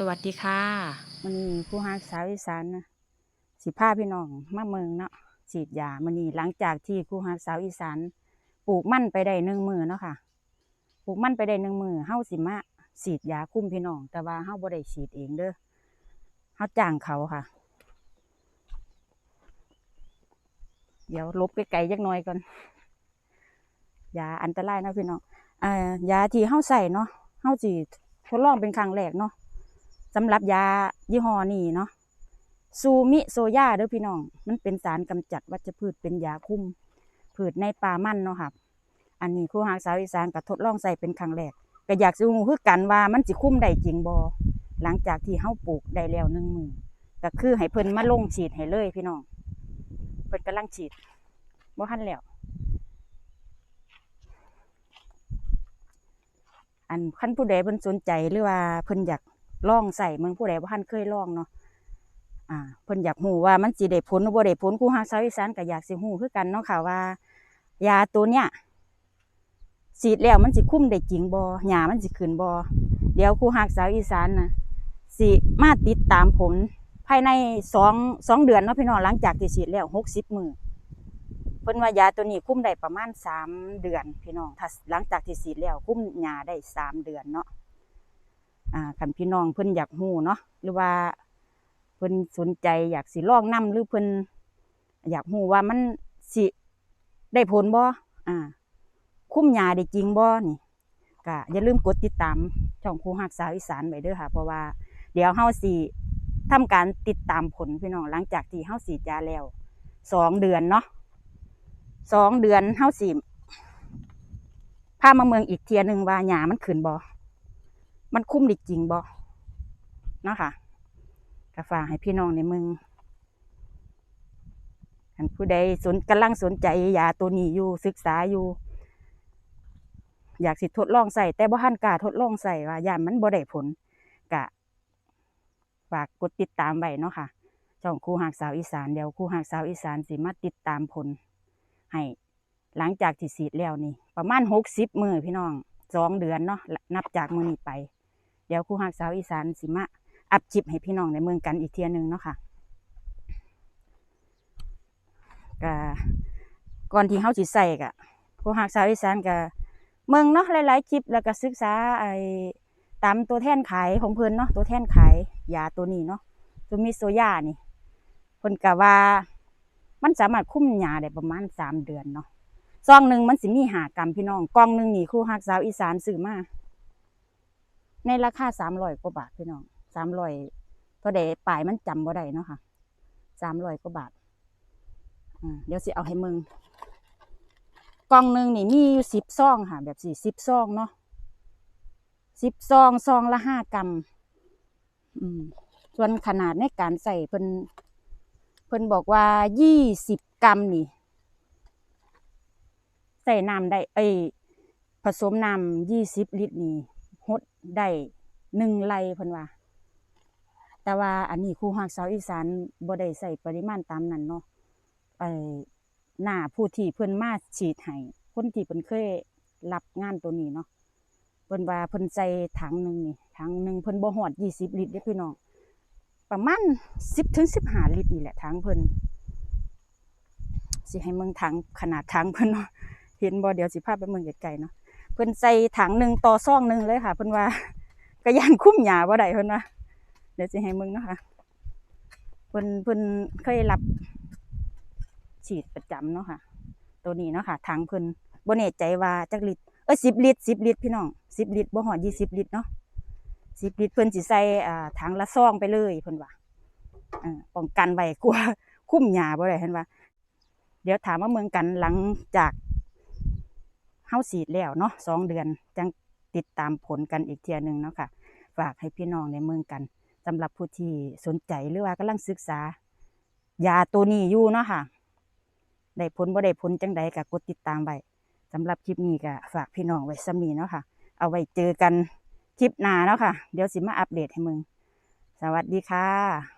สวัสดีค่ะมันนี้ผู้ฮักสาวอีสานนะสิพาพี่น้องมาเมืองเนาะฉีดยามันนี้หลังจากที่ผู้ฮักสาวอีสานปลูกมันไปได้หนึ่งมือเนาะค่ะปลูกมันไปได้หนึ่งมือเฮาสิมาฉีดยาคุ้มพี่น้อง แต่ว่าเฮาบ่ได้ฉีดเองเด้อเฮาจ้างเขาค่ะ เดี๋ยวลบไกลๆจักน่อยก่อนยาอันตรายนะพี่น้องอ่ายาที่เฮาใส่เนาะเฮาสิทดลองเป็นครั้งแรกเนาะ สำหรับยายี่ห้อนี้เนาะซูมิโซยาเด้อพี่น้อง มันเป็นสารกำจัดวัชพืชเป็นยาคุมพืชในป่ามันเนาะครับอันนี้ครูหากสาวอีสานก็ทดลองใส่เป็นครั้งแรกก็อยากสิรู้คือกันว่ามันสิคุ้มได้จริงบ่หลังจากที่เฮาปลูกได้แล้วหนึ่งมือก็คือให้เพิ่นมาลงฉีดให้เลยพี่น้อง เพิ่นกำลังฉีดบ่ทันแล้ว อันขั้นผู้ใดเพิ่นสนใจหรือว่าเพิ่นอยาก ลองใส่เมืองผู้ใดบ่ทันเคยลองเนาะอ่าเพิ่นอยากฮู้ว่ามันสิได้ผลหรือบ่ได้ผลครูฮักสาวอีสานก็อยากสิฮู้คือกันเนาะค่ะว่า ยาตัวเนี้ยฉีดแล้วมันสิคุ้มได้จริงบ่หญ้ามันสิขึ้นบ่เดี๋ยวครูฮักสาวอีสานนะสิมาติดตามผลภายในสองสองเดือนเนาะพี่น้องหลังจากที่ฉีดแล้ว60มือเพิ่นว่ายาตัวนี้คุ้มได้ประมาณสามเดือนพี่น้องถ้าหลังจากที่ฉีดแล้วคุ้มยาได้สามเดือนเนาะ อ่าคันพี่น้องเพิ่นอยากฮู้เนาะหรือว่าเพิ่นสนใจอยากสิลองนํหรือเพิ่นอยากฮู้ว่ามันสิได้ผลบ่อ่า คุ้มยาได้จริงบ่นี่ก็อย่าลืมกดติดตามช่องครูฮักสาวอีสานไว้เด้อค่ะ เพราะว่าเดี๋ยวเฮาสิทำการติดตามผลพี่น้องหลังจากที่เฮาฉีดยาแล้วสองเดือนเนาะสองเดือนเฮาสิพามาเมืองอีกเทียหนึ่งว่าหยามันขึ้นบ่ มันคุ้มไดีจริงบ่เนาะค่ะก็ฝากให้พี่น้องในมืองอันผู้ใดสนกำลังสนใจยาตัวนี้อยู่ศึกษาอยู่ อยากสิทดลองใส่แต่บ่ทันกล้าทดลองใส่ว่ายามันบ่ได้ผลกะฝากกดติดตามไว้เนาะค่ะช่องครูหากสาวอีสานเดี๋ยวครูหากสาวอีสานสิมาติดตามผล ให้หลังจากที่ฉีดแล้วนี่ ประมาณหกสิบมือพี่น้องสองเดือนเนาะนับจากมือนี้ไป เดี๋ยวครูหักสาวอีสานสิมาอัพจิบให้พี่น้องในเมืองกันอีกเทียหนึงเนาะค่ะก็ก่อนที่เขาสิใส่กะครูหักสาวอีสานกะเมืองเนาะหลายๆคลิปแล้วก็ศึกษาไอ้ตามตัวแท่นขายของเพิ่นเนาะตัวแท่นขายยาตัวนี้เนาะตัวมิโซยานี่เพิ่นกะว่ามันสามารถคุ้มยาได้ประมาณสามเดือนเนาะซองหนึ่งมันสิมีหากรัมพี่น้องกองหนึ่งนี่ครูฮักสาวอีสานซื้อมา ในราคาสามร้อยกว่าบาทพี่น้องสามร้อยเท่าใดปลายมันจำบ่ได้เนาะค่ะสามร้อยกว่าบาทเดี๋ยวสิเอาให้มึงกล่องหนึ่งนี่มีอยู่สิบซองค่ะ แบบสี่สิบซองเนาะสิบซองซองละห้ากรัมอืมส่วนขนาดในการใส่เพิ่นเพิ่นบอกว่ายี่สิบกรัมนี่ ใส่น้ำได้ เอ้ยผสมน้ำยี่สิบลิตรนี่ หดได้หนึ่งไลเพิ่นว่า แต่ว่าอันนี้ครูฮักสาวอีสานบ่ได้ใส่ปริมาณตามนั้นเนาะไอหน้าผู้ที่เพิ่นมาฉีดให้คนที่เพิ่นเคยรับงานตัวนี้เนาะเพิ่นว่าเพิ่นใส่ถังหนึ่งนี่ถังหนึ่งเพิ่นบ่ฮอดยี่สิบลิตรเด้พี่น้องประมาณสิบถึงสิบห้าลิตรนี่แหละถังเพิ่นสิให้เมืองถังขนาดถังเพิ่นเนาะเห็นบ่เดี๋ยวสิพาไปเมืองไกลๆเนาะ เพิ่นใส่ถังหนึ่งต่อซองหนึ่งเลยค่ะเพิ่นว่ากระยานคุ้มหยาบ่ได้เพิ่นว่าเดี๋ยวสิให้มืองเนาะค่ะเพิ่นเพิ่นเคยรับฉีดประจำเนาะค่ะ ตัวนี้เนาะค่ะถังเพิ่นบ่แน่ใจว่าจักลิตรเอ้ยสิบลิตรสิบลิตรพี่น้องสิบลิตรบ่ฮอดยี่สิบลิตรเนาะสิบลิตรเพิ่นสิใส่อ่าถังละซองไปเลยเพิ่นว่าเออป้องกันไว้กลัวคุ้มหญ้าบ่ได้เห็นว่า เดี๋ยวถามว่าเมืองกันหลังจาก เฮาฉีดแล้วเนาะสองเดือนจังติดตามผลกันอีกเทียหนึงเนาะค่ะ ฝากให้พี่น้องในเมืองกันสำหรับผู้ที่สนใจหรือว่ากำลังศึกษายาตัวนี้อยู่เนาะค่ะได้ผลบ่ได้ผลจังใดก็กดติดตามไว้สำหรับคลิปนี้ก็ฝากพี่น้องไว้ซ้ำนี้เนาะค่ะ เอาไว้เจอกันคลิปหน้าเนาะค่ะ เดี๋ยวสิมาอัปเดตให้มึง สวัสดีค่ะ